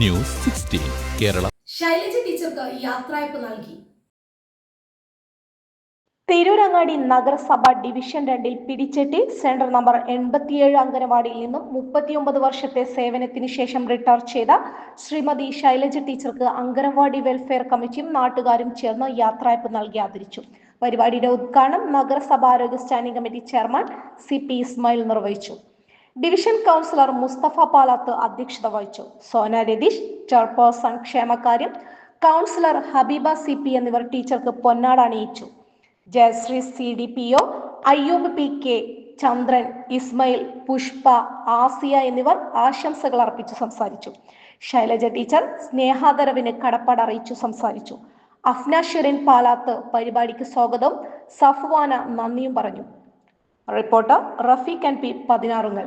News sixteen Kerala. Shailaja ടീച്ചർക്ക് യാത്രയപ്പ് നൽകി. തിരൂരങ്ങാടി നഗരസഭ ഡിവിഷൻ രണ്ടിൽ പിടിച്ചെട്ടി സെന്റർ നമ്പർ എൺപത്തിയേഴ് അംഗനവാടിയിൽ നിന്നും മുപ്പത്തിയൊമ്പത് വർഷത്തെ സേവനത്തിന് ശേഷം റിട്ടയർ ചെയ്ത ശ്രീമതി ശൈലജ ടീച്ചർക്ക് അംഗനവാടി വെൽഫെയർ കമ്മിറ്റിയും നാട്ടുകാരും ചേർന്ന് യാത്രയപ്പ് നൽകി ആദരിച്ചു. പരിപാടിയുടെ ഉദ്ഘാടനം നഗരസഭാ ആരോഗ്യ standing committee chairman C P Ismail നിർവഹിച്ചു. ഡിവിഷൻ കൗൺസിലർ മുസ്തഫ പാലാത്ത് അധ്യക്ഷത വഹിച്ചു. സോന രതീഷ് ചെയർപേഴ്സൺ ക്ഷേമകാര്യം കൗൺസിലർ ഹബീബ സി പി എന്നിവർ ടീച്ചർക്ക് പൊന്നാട അണിയിച്ചു. Jayasree C D P O Ayyub P K Chandran Ismail Pushpa Asiya എന്നിവർ ആശംസകൾ അർപ്പിച്ചു സംസാരിച്ചു. ശൈലജ ടീച്ചർ സ്നേഹാദരവിന് കടപ്പാട് അറിയിച്ചു സംസാരിച്ചു. അഫ്ന ഷെറിൻ പാലാത്ത് പരിപാടിക്ക് സ്വാഗതം. സഫ്വാന നന്ദിയും പറഞ്ഞു. Reporter Rafeeq N P പതിനാറുങ്ങൾ